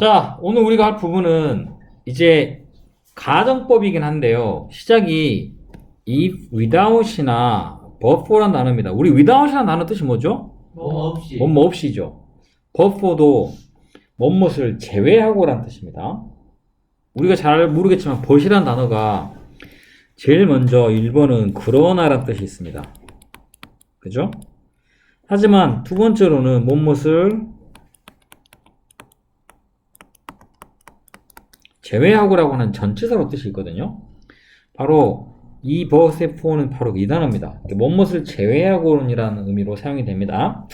자, 오늘 우리가 할 부분은 이제 가정법이긴 한데요. 시작이 if, without이나 but for란 단어입니다. 우리 without이라는 단어 뜻이 뭐죠? 뭐 없이. 뭐뭐 없이죠. but for도 뭐뭇을 제외하고란 뜻입니다. 우리가 잘 모르겠지만 but이란 단어가 제일 먼저 1번은 그러나란 뜻이 있습니다. 그죠? 하지만 두 번째로는 뭐뭇을 제외하고라고 하는 전치사로 뜻이 있거든요. 바로 이 버스의 포는 바로 이 단어입니다. 뭐뭇을 제외하고는이라는 의미로 사용이 됩니다.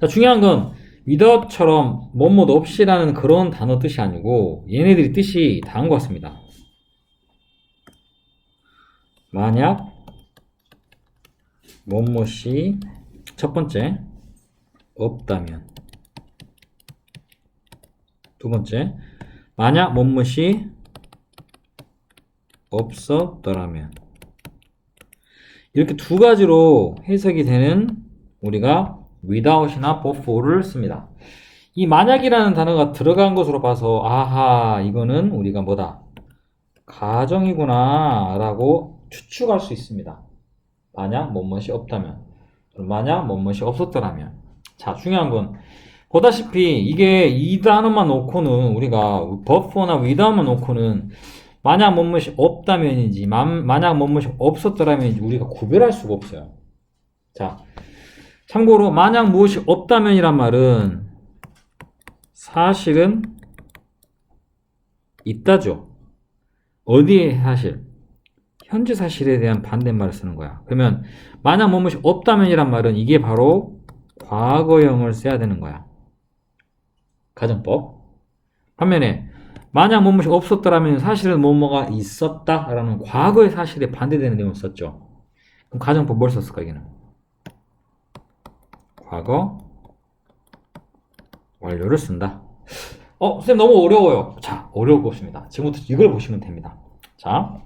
자, 중요한 건 without처럼 뭐뭇 없이라는 그런 단어 뜻이 아니고 얘네들이 뜻이 것 같습니다. 만약 뭐뭇이 첫 번째 없다면 두 번째 만약 뭐뭇이 없었더라면 이렇게 두 가지로 해석이 되는 우리가 without이나 for를 씁니다. 이 만약이라는 단어가 들어간 것으로 봐서 아하 이거는 우리가 뭐다 가정이구나 라고 추측할 수 있습니다. 만약 뭐뭇이 없다면 만약 뭐뭇이 없었더라면 자 중요한 건 보다시피 이게 이 단어만 놓고는 우리가 버퍼나 without만 놓고는 만약 뭐뭇이 없다면인지 만, 만약 뭐뭇이 없었더라면인지 우리가 구별할 수가 없어요. 자 참고로 만약 무엇이 없다면이란 말은 사실은 있다죠. 어디에 사실? 현재 사실에 대한 반대말을 쓰는 거야. 그러면 만약 뭐뭇이 없다면이란 말은 이게 바로 과거형을 써야 되는 거야. 가정법. 반면에 만약 뭐뭇이 없었더라면 사실은 뭐뭐가 있었다라는 과거의 사실에 반대되는 내용을 썼죠. 그럼 가정법 뭘 썼을까 이게는? 과거 완료를 쓴다. 어, 선생님 너무 어려워요. 자, 어려울 거 없습니다. 지금부터 이걸 보시면 됩니다. 자,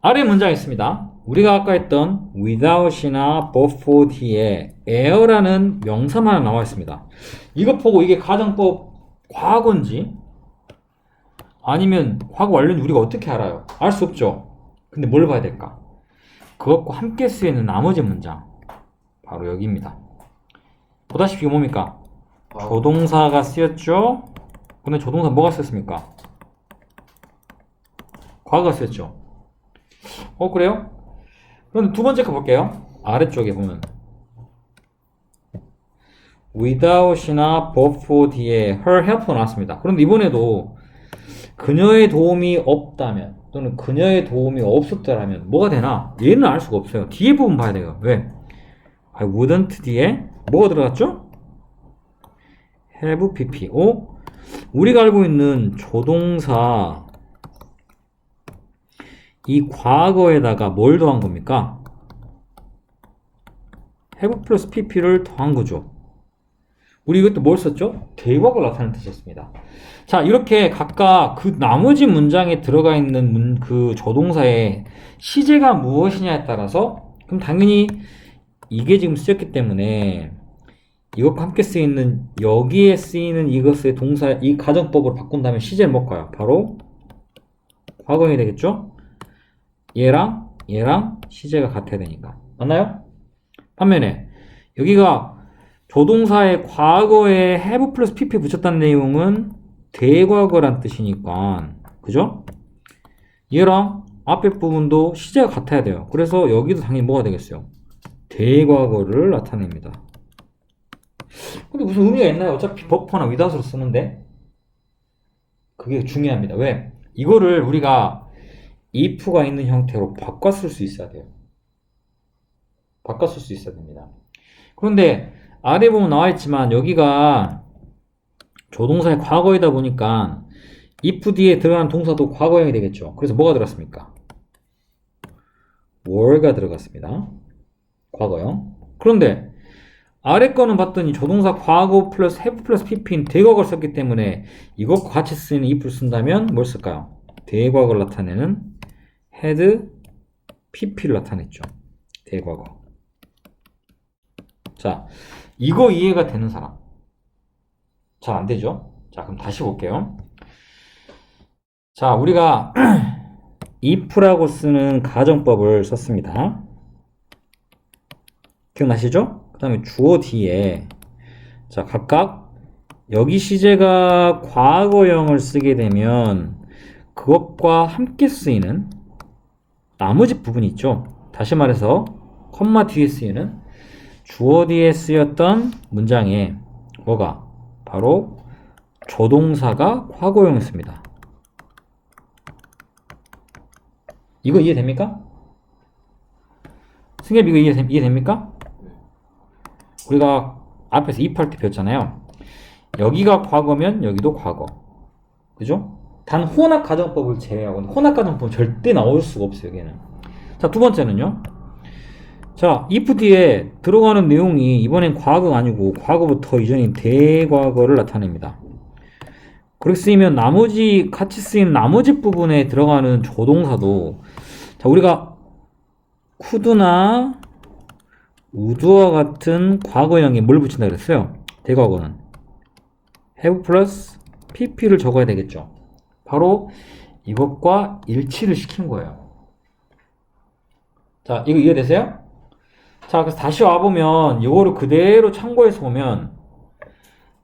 아래 문장 있습니다. 우리가 아까 했던 without이나 but for 뒤에 air라는 명사만 하나 나와 있습니다. 이것 보고 이게 가정법 과거인지 아니면 과거 완료인지 우리가 어떻게 알아요? 알 수 없죠. 근데 뭘 봐야 될까? 그것과 함께 쓰이는 나머지 문장 바로 여기입니다. 보다시피 이게 뭡니까? 조동사가 쓰였죠? 근데 조동사 뭐가 쓰였습니까? 과거가 쓰였죠? 어, 그래요? 그럼 두 번째 거 볼게요. 아래쪽에 보면 without이나 but for 뒤에 her help가 나왔습니다. 그런데 이번에도 그녀의 도움이 없다면 또는 그녀의 도움이 없었더라면 뭐가 되나? 얘는 알 수가 없어요. 뒤에 부분 봐야 돼요. 왜? I wouldn't 뒤에 뭐가 들어갔죠? have pp. 오? 우리가 알고 있는 조동사 이 과거에다가 뭘 더한 겁니까? have 플러스 pp를 더한 거죠. 우리 이것도 뭘 썼죠? 대박을 나타내는 뜻이었습니다. 자, 이렇게 각각 그 나머지 문장에 들어가 있는 문, 그 조동사의 시제가 무엇이냐에 따라서 그럼 당연히 이게 지금 쓰였기 때문에 이것과 함께 쓰이는 여기에 쓰이는 이것의 동사 이 가정법으로 바꾼다면 시제는 뭘까요? 바로 과거형이 되겠죠? 얘랑 얘랑 시제가 같아야 되니까 맞나요? 반면에 여기가 조동사의 과거에 have 플러스 pp 붙였다는 내용은 대과거란 뜻이니까 그죠? 얘랑 앞에 부분도 시제가 같아야 돼요. 그래서 여기도 당연히 뭐가 되겠어요? 대과거를 나타냅니다. 근데 무슨 의미가 있나요? 어차피 버퍼나 위다스로 쓰는데 그게 중요합니다. 왜? 이거를 우리가 if가 있는 형태로 쓸수 있어야 돼요. 쓸수 있어야 됩니다. 그런데 아래 보면 나와 있지만 여기가 조동사의 과거이다 보니까 if 뒤에 들어가는 동사도 과거형이 되겠죠. 그래서 뭐가 들어갔습니까? were가 들어갔습니다. 과거형. 그런데 아래 거는 봤더니 조동사 과거 플러스 have 플러스 pp인 대과거를 썼기 때문에 이것과 같이 쓰이는 if를 쓴다면 뭘 쓸까요? 대과거를 나타내는 had pp를 나타냈죠. 대과거. 자, 이거 이해가 되는 사람. 잘 안 되죠? 자, 그럼 다시 볼게요. 자, 우리가 if라고 쓰는 가정법을 썼습니다. 기억나시죠? 그 다음에 주어 뒤에 자, 각각 여기 시제가 과거형을 쓰게 되면 그것과 함께 쓰이는 나머지 부분이 있죠. 다시 말해서 컴마 뒤에 쓰이는 주어 뒤에 쓰였던 문장에 뭐가 바로 조동사가 과거형이었습니다. 이거 이해됩니까? 승엽 이거 이해, 이해됩니까? 우리가 앞에서 입할 때 배웠잖아요. 여기가 과거면 여기도 과거. 그죠? 단 혼합 가정법을 제외하고는 혼합 가정법은 절대 나올 수가 없어요, 여기는. 자, 두 번째는요. 자, if 뒤에 들어가는 내용이 이번엔 과거가 아니고 과거부터 이전인 대과거를 나타냅니다. 그렇게 쓰이면 나머지 같이 쓰인 나머지 부분에 들어가는 조동사도 자, 우리가 쿠드나 우드와 같은 과거형에 뭘 붙인다 그랬어요? 대과거는 have 플러스 pp를 적어야 되겠죠. 바로 이것과 일치를 시킨 거예요. 자, 이거 이해되세요? 자, 그래서 다시 와보면 이거를 그대로 참고해서 보면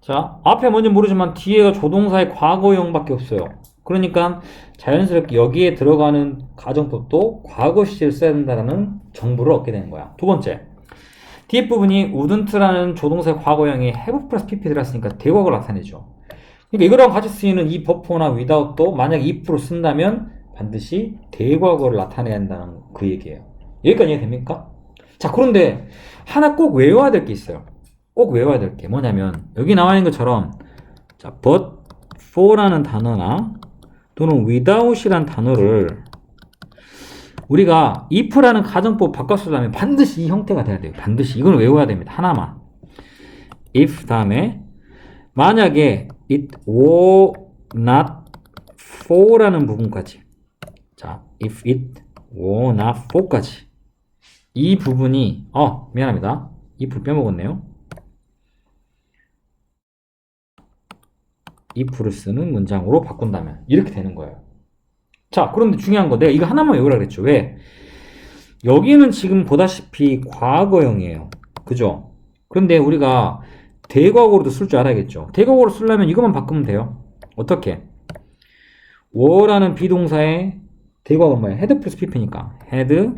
자, 앞에 뭔지 모르지만 뒤에가 조동사의 과거형밖에 없어요. 그러니까 자연스럽게 여기에 들어가는 가정법도 과거 시제를 써야 된다는 정보를 얻게 되는 거야. 두 번째, 뒤에 부분이 wouldn't라는 조동사의 과거형에 have 플러스 pp 들어갔으니까 대과거를 나타내죠. 그러니까 이거랑 같이 쓰이는 이 버퍼나 without도 만약 if로 쓴다면 반드시 대과거를 나타내야 한다는 그 얘기예요. 여기까지 이해됩니까? 자, 그런데 하나 꼭 외워야 될 게 있어요. 꼭 외워야 될 게 뭐냐면 여기 나와 있는 것처럼 자, but for라는 단어나 또는 without이라는 단어를 우리가 if라는 가정법 바꿔 쓰려면 반드시 이 형태가 돼야 돼요. 반드시 이걸 외워야 됩니다. 하나만. if 다음에 만약에 it were not for라는 부분까지 자, if it were not for까지 이 부분이 어 미안합니다. 이 부분 빼먹었네요. if를 쓰는 문장으로 바꾼다면 이렇게 되는 거예요. 자, 그런데 중요한 거 내가 이거 하나만 외우라 그랬죠. 왜? 여기는 지금 보다시피 과거형이에요. 그죠? 그런데 우리가 대과거로도 쓸 줄 알아야겠죠. 대과거로 쓰려면 이것만 바꾸면 돼요. 어떻게? 워라는 비동사의 대과거 뭐예요? 헤드 플러스 pp니까 헤드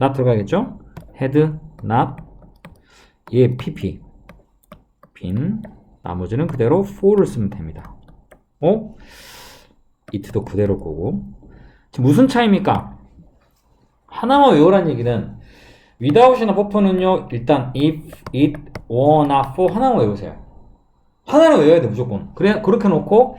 not 들어가겠죠? 헤드 not 얘 pp 빈 나머지는 그대로 for를 쓰면 됩니다. 어? it도 그대로 거고 지금 무슨 차이입니까? 하나만 외우란 얘기는 without이나 버퍼는요 일단 if, it, not, for 하나만 외우세요. 하나는 외워야 돼 무조건. 그래 그렇게 놓고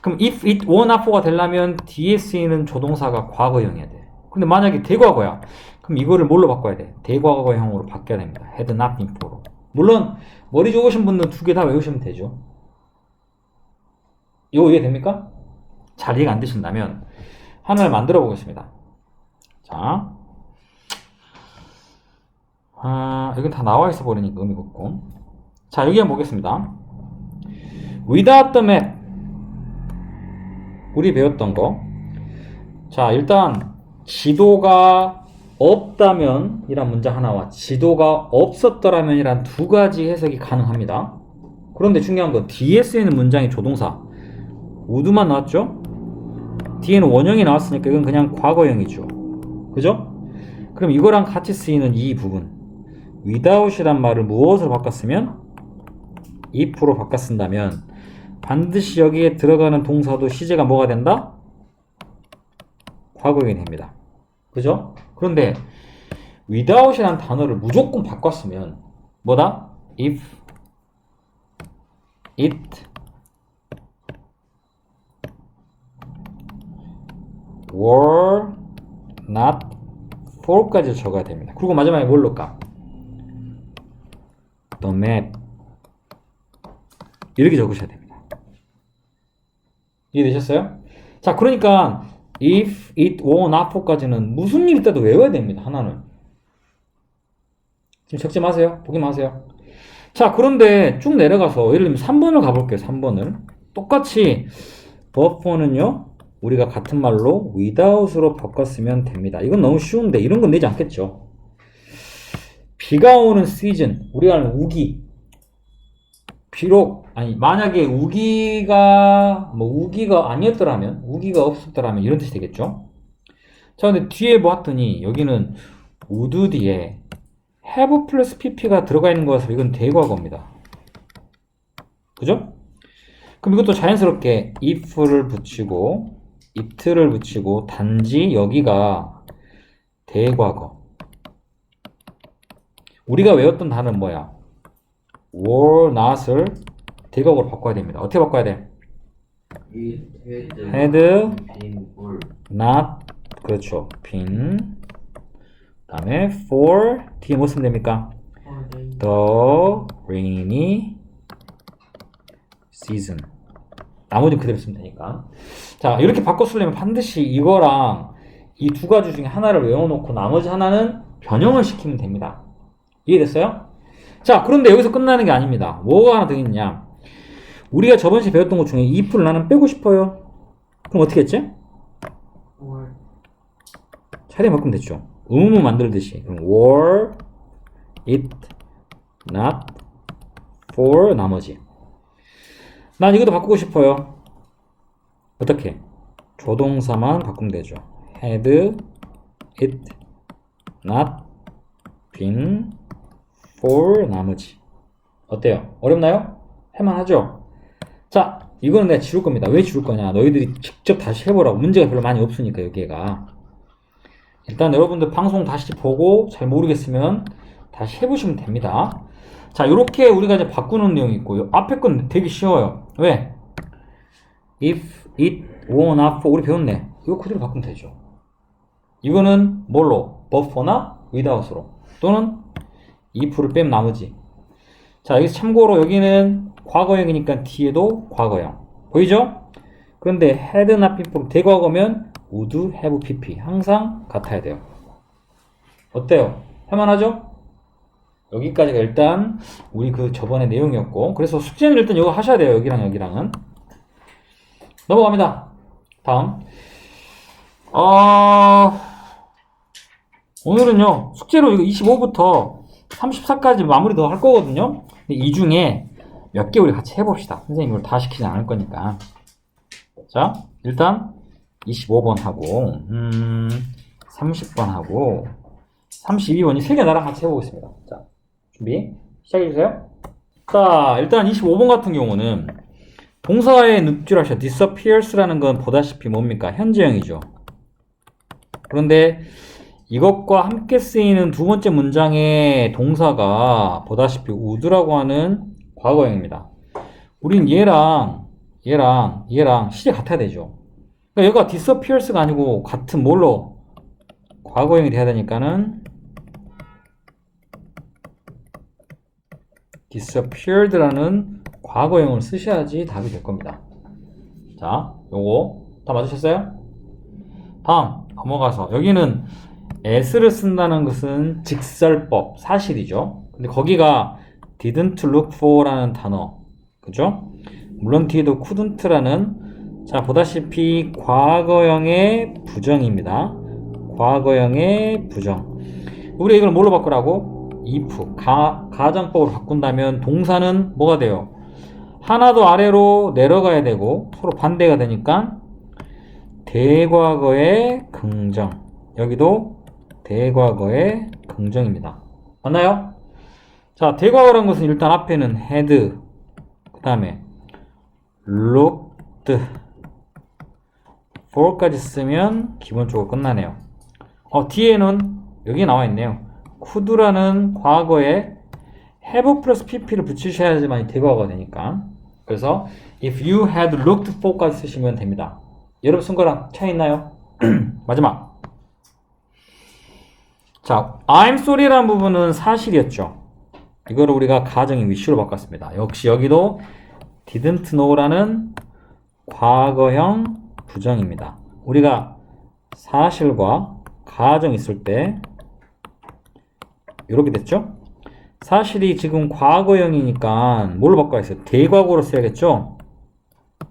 그럼 if, it, not, for가 되려면 뒤에 쓰이는 조동사가 과거형이어야 돼. 근데 만약에 대과거야. 그럼 이거를 뭘로 바꿔야 돼? 대과거형으로 바뀌어야 됩니다. had not been for로. 물론 머리 좋으신 분들은 두개 다 외우시면 되죠. 이거 이해됩니까? 잘 이해가 안 되신다면 하나를 만들어 보겠습니다. 자, 아, 여긴 다 나와 있어 버리니까 의미가 없고. 자, 여기 한번 보겠습니다. Without the map. 우리 배웠던 거. 자, 일단 지도가 없다면 이란 문장 하나와 지도가 없었더라면 이란 두 가지 해석이 가능합니다. 그런데 중요한 건 뒤에 쓰이는 문장이 조동사 우드만 나왔죠? 뒤에는 원형이 나왔으니까 이건 그냥 과거형이죠. 그죠? 그럼 이거랑 같이 쓰이는 이 부분 without이란 말을 무엇으로 바꿨으면 if로 바꿔 쓴다면 반드시 여기에 들어가는 동사도 시제가 뭐가 된다? 과거형이 됩니다. 그죠? 그런데 without이라는 단어를 무조건 바꿨으면 뭐다? if it were not for까지 적어야 됩니다. 그리고 마지막에 뭘 넣을까? The map 이렇게 적으셔야 됩니다. 이해되셨어요? 자, 그러니까 if it not for까지는 무슨 일 있다도 외워야 됩니다. 하나는. 지금 적지 마세요. 보기 마세요. 자, 그런데 쭉 내려가서 예를 들면 3번을 가볼게요. 3번을. 똑같이 버퍼는요. 우리가 같은 말로 without으로 바꿨으면 됩니다. 이건 너무 쉬운데 이런 건 내지 않겠죠. 비가 오는 시즌, 우리가 하는 우기. 비록 아니 만약에 우기가 뭐 우기가 아니었더라면 우기가 없었더라면 이런 뜻이 되겠죠. 자, 근데 뒤에 보았더니 여기는 would 뒤에 have 플러스 pp가 들어가 있는 거라서 이건 대과거입니다. 그죠? 그럼 이것도 자연스럽게 if를 붙이고 it를 붙이고 단지 여기가 대과거. 우리가 외웠던 단어는 뭐야? were not을 대과거로 바꿔야 됩니다. 어떻게 바꿔야 돼? had not 그렇죠. been 그다음에 for 뒤에 뭐 쓰면 됩니까? The rainy season. 나머지는 그대로 쓰면 되니까. 자, 이렇게 바꿔 쓰려면 반드시 이거랑 이 두 가지 중에 하나를 외워놓고 나머지 하나는 변형을 시키면 됩니다. 이해됐어요? 자, 그런데 여기서 끝나는 게 아닙니다. 뭐가 하나 더 있냐? 우리가 저번 시간에 배웠던 것 중에 if를 나는 빼고 싶어요. 그럼 어떻게 했지? 월 차례 바꾸면 됐죠. 의무 만들듯이. 그럼 were it not for 나머지. 난 이것도 바꾸고 싶어요. 어떻게? 조동사만 바꾸면 되죠. had it not been for 나머지. 어때요? 어렵나요? 할만하죠? 자, 이거는 내가 지울 겁니다. 왜 지울 거냐? 너희들이 직접 다시 해보라고. 문제가 별로 많이 없으니까, 여기가. 일단 여러분들 방송 다시 보고 잘 모르겠으면 다시 해보시면 됩니다. 자, 이렇게 우리가 이제 바꾸는 내용이 있고요. 앞에 건 되게 쉬워요. 왜? if, it, were not for 우리 배웠네. 이거 그대로 바꾸면 되죠. 이거는 뭘로? buffer나 without으로 또는 if를 빼면 나머지. 자, 여기서 참고로 여기는 과거형이니까 뒤에도 과거형. 보이죠? 그런데 had not for 대과거면 would have pp 항상 같아야 돼요. 어때요? 할만하죠? 여기까지가 일단 우리 그 저번에 내용이었고 그래서 숙제는 일단 이거 하셔야 돼요. 여기랑 여기랑은 넘어갑니다. 다음 어... 오늘은요 숙제로 이거 25부터 34까지 마무리 더 할 거거든요. 근데 이 중에 몇 개 우리 같이 해봅시다. 선생님이 이걸 다 시키지 않을 거니까. 자, 일단 25번 하고, 음, 30번 하고, 32번이 세 개 나랑 같이 해보겠습니다. 자, 준비, 시작해주세요. 자, 일단 25번 같은 경우는 동사의 늪줄하셔 disappears라는 건 보다시피 뭡니까? 현재형이죠. 그런데 이것과 함께 쓰이는 두 번째 문장의 동사가 보다시피 would라고 하는 과거형입니다. 우린 얘랑 얘랑 얘랑 시제 같아야 되죠. 그러니까 얘가 disappears가 아니고 같은 뭘로 과거형이 돼야 되니까는 disappeared라는 과거형을 쓰셔야지 답이 될 겁니다. 자, 요거 다 맞으셨어요? 다음 넘어가서 여기는 s를 쓴다는 것은 직설법 사실이죠. 근데 거기가 didn't look for라는 단어, 그죠? 물론 뒤에도 couldn't라는 자 보다시피 과거형의 부정입니다. 과거형의 부정. 우리 이걸 뭘로 바꾸라고? if 가, 가정법으로 바꾼다면 동사는 뭐가 돼요? 하나 더 아래로 내려가야 되고 서로 반대가 되니까 대과거의 긍정. 여기도 대과거의 긍정입니다. 맞나요? 자, 대과거란 것은 일단 앞에는 had, 그 다음에 looked, for까지 쓰면 기본적으로 끝나네요. 어, 뒤에는 여기 나와 있네요. could라는 과거에 have 플러스 pp를 붙이셔야지만 대과거가 되니까. 그래서 if you had looked for까지 쓰시면 됩니다. 여러분 쓴 거랑 차이 있나요? 마지막. 자, I'm sorry라는 부분은 사실이었죠. 이거를 우리가 가정의 위치로 바꿨습니다. 역시 여기도 didn't know라는 과거형 부정입니다. 우리가 사실과 가정 있을 때 이렇게 됐죠? 사실이 지금 과거형이니까 뭘로 바꿔야겠어요? 대과거로 써야겠죠?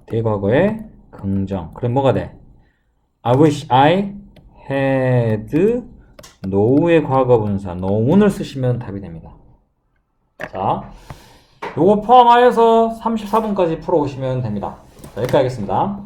대과거의 긍정. 그럼 뭐가 돼? I wish I had know의 과거 분사 know을 쓰시면 답이 됩니다. 자, 요거 포함하여서 34분까지 풀어오시면 됩니다. 자, 여기까지 하겠습니다.